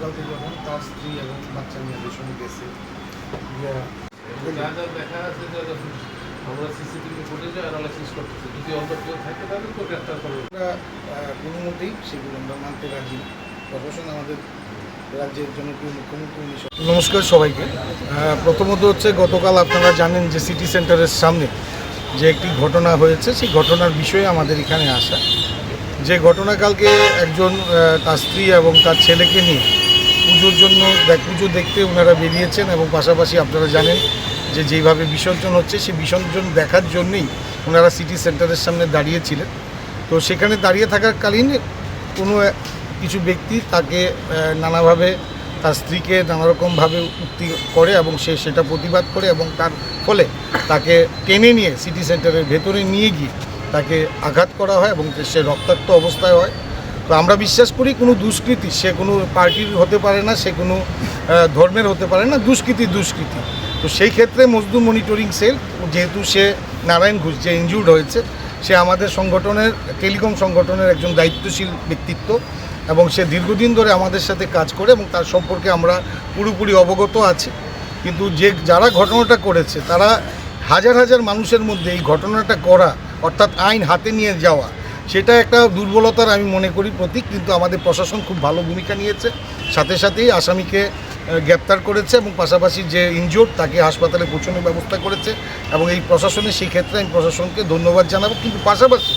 গতকাল থেকে যখন তার স্ত্রী এবং বাচ্চা নিয়ে সঙ্গে গেছে গিয়া যা যা দেখা আছে যে আমরা সিসিটিভি ফুটেজে অ্যানালাইসিস করতেছি। যদি অন্য কেউ থাকে তাদেরকেও গ্রেফতার করব আমরা কোনো মতেই সেগুলো আমরা মানতে রাজি। না প্রশাসন আমাদের রাজ্যের জনপ্রিয় মুখ্যমন্ত্রী নমস্কার সবাইকে। প্রথমত হচ্ছে গতকাল আপনারা জানেন যে সিটি সেন্টারের সামনে যে একটি ঘটনা হয়েছে সেই ঘটনার বিষয়ে আমাদের এখানে আসা। যে ঘটনাকালকে একজন তার স্ত্রী এবং তার ছেলেকে নিয়ে পুজোর জন্য পুজো দেখতে ওনারা বেরিয়েছেন এবং পাশাপাশি আপনারা জানেন যে যেইভাবে বিসর্জন হচ্ছে, সেই বিসর্জন দেখার জন্যই ওনারা সিটি সেন্টারের সামনে দাঁড়িয়েছিলেন। তো সেখানে দাঁড়িয়ে থাকাকালীন কোনো কিছু ব্যক্তি তাকে নানাভাবে তার স্ত্রীকে নানারকমভাবে উক্তি করে এবং সে সেটা প্রতিবাদ করে এবং তার ফলে তাকে টেনে নিয়ে সিটি সেন্টারের ভেতরে নিয়ে গিয়ে তাকে আঘাত করা হয় এবং সে রক্তাক্ত অবস্থায় হয়। তো আমরা বিশ্বাস করি কোনো দুষ্কৃতি, সে কোনো পার্টির হতে পারে না, সে কোনো ধর্মের হতে পারে না, দুষ্কৃতি দুষ্কৃতি। তো সেই ক্ষেত্রে মজদুর মনিটরিং সেল যেহেতু সে নারায়ণ ঘোষ, যে ইনজুর্ড হয়েছে, সে আমাদের সংগঠনের টেলিকম সংগঠনের একজন দায়িত্বশীল ব্যক্তিত্ব এবং সে দীর্ঘদিন ধরে আমাদের সাথে কাজ করে এবং তার সম্পর্কে আমরা পুরোপুরি অবগত আছি। কিন্তু যে, যারা ঘটনাটা করেছে, তারা হাজার হাজার মানুষের মধ্যে এই ঘটনাটা করা, অর্থাৎ আইন হাতে নিয়ে যাওয়া সেটা একটা দুর্বলতার আমি মনে করি প্রতীক, কিন্তু আমাদের প্রশাসন খুব ভালো ভূমিকা নিয়েছে। সাথে সাথেই আসামিকে গ্রেপ্তার করেছে এবং পাশাপাশি যে ইনজোর্ড তাকে হাসপাতালে পৌঁছানোর ব্যবস্থা করেছে এবং এই প্রশাসনে সেই ক্ষেত্রে আমি প্রশাসনকে ধন্যবাদ জানাব। কিন্তু পাশাপাশি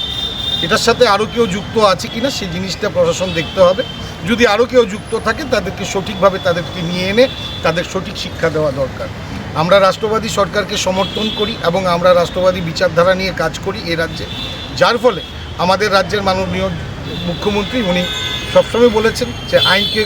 এটার সাথে আরও কেউ যুক্ত আছে কি না সেই জিনিসটা প্রশাসন দেখতে হবে। যদি আরও কেউ যুক্ত থাকে, তাদেরকে সঠিকভাবে তাদেরকে নিয়ে এনে তাদের সঠিক শিক্ষা দেওয়া দরকার। আমরা রাষ্ট্রবাদী সরকারকে সমর্থন করি এবং আমরা রাষ্ট্রবাদী বিচারধারা নিয়ে কাজ করি এ রাজ্যে। যার ফলে আমাদের রাজ্যের মাননীয় মুখ্যমন্ত্রী, উনি সবসময় বলেছেন যে আইনকে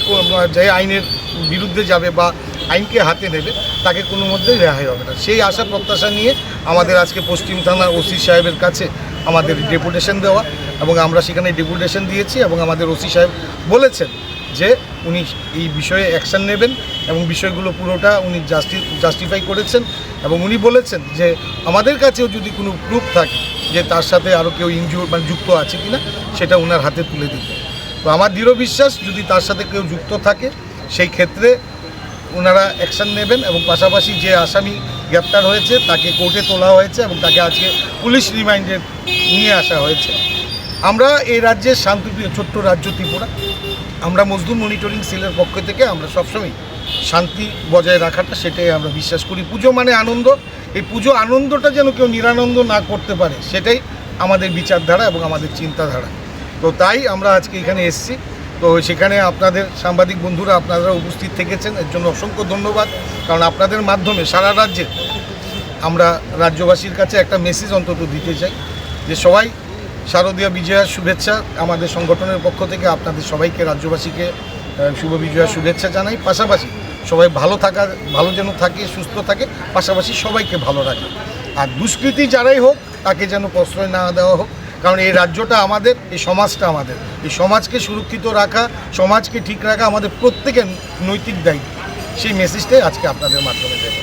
যে আইনের বিরুদ্ধে যাবে বা আইনকে হাতে নেবে, তাকে কোনো মধ্যেই রেহাই হবে না। সেই আশা প্রত্যাশা নিয়ে আমাদের আজকে পশ্চিম থানার ওসি সাহেবের কাছে আমাদের ডেপুটেশন দেওয়া এবং আমরা সেখানে ডেপুটেশন দিয়েছি এবং আমাদের ওসি সাহেব বলেছেন যে উনি এই বিষয়ে অ্যাকশন নেবেন এবং বিষয়গুলো পুরোটা উনি জাস্টি জাস্টিফাই করেছেন এবং উনি বলেছেন যে আমাদের কাছেও যদি কোনো প্রুফ থাকে যে তার সাথে আরও কেউ ইনজুর মানে যুক্ত আছে কিনা, সেটা ওনার হাতে তুলে দিতে। তো আমার দৃঢ় বিশ্বাস, যদি তার সাথে কেউ যুক্ত থাকে, সেই ক্ষেত্রে ওনারা অ্যাকশন নেবেন এবং পাশাপাশি যে আসামি গ্রেপ্তার হয়েছে, তাকে কোর্টে তোলা হয়েছে এবং তাকে আজকে পুলিশ রিমাইন্ডে নিয়ে আসা হয়েছে। আমরা এই রাজ্যের শান্তিপ্রিয়, ছোট্ট রাজ্য ত্রিপুরা। আমরা মজদুর মনিটরিং সেলের পক্ষ থেকে আমরা সবসময় শান্তি বজায় রাখাটা সেটাই আমরা বিশ্বাস করি। পুজো মানে আনন্দ। এই পুজো আনন্দটা যেন কেউ নিরানন্দ না করতে পারে, সেটাই আমাদের বিচারধারা এবং আমাদের চিন্তাধারা। তো তাই আমরা আজকে এখানে এসেছি। তো সেখানে আপনাদের সাংবাদিক বন্ধুরা, আপনারা উপস্থিত থেকেছেন। এর জন্য অসংখ্য ধন্যবাদ। কারণ আপনাদের মাধ্যমে সারা রাজ্যে আমরা রাজ্যবাসীর কাছে একটা মেসেজ অন্তত দিতে চাই যে সবাই শারদীয় বিজয়ার শুভেচ্ছা আমাদের সংগঠনের পক্ষ থেকে, আপনাদের সবাইকে, রাজ্যবাসীকে শুভ বিজয়ার শুভেচ্ছা জানাই। পাশাপাশি সবাই ভালো থাকার ভালো যেন থাকে, সুস্থ থাকে, পাশাপাশি সবাইকে ভালো রাখে। আর দুষ্কৃতি যারাই হোক, তাকে যেন প্রশ্রয় না দেওয়া হোক, কারণ এই রাজ্যটা আমাদের, এই সমাজটা আমাদের। এই সমাজকে সুরক্ষিত রাখা, সমাজকে ঠিক রাখা আমাদের প্রত্যেকের নৈতিক দায়িত্ব। সেই মেসেজটাই আজকে আপনাদের মাধ্যমে দেব।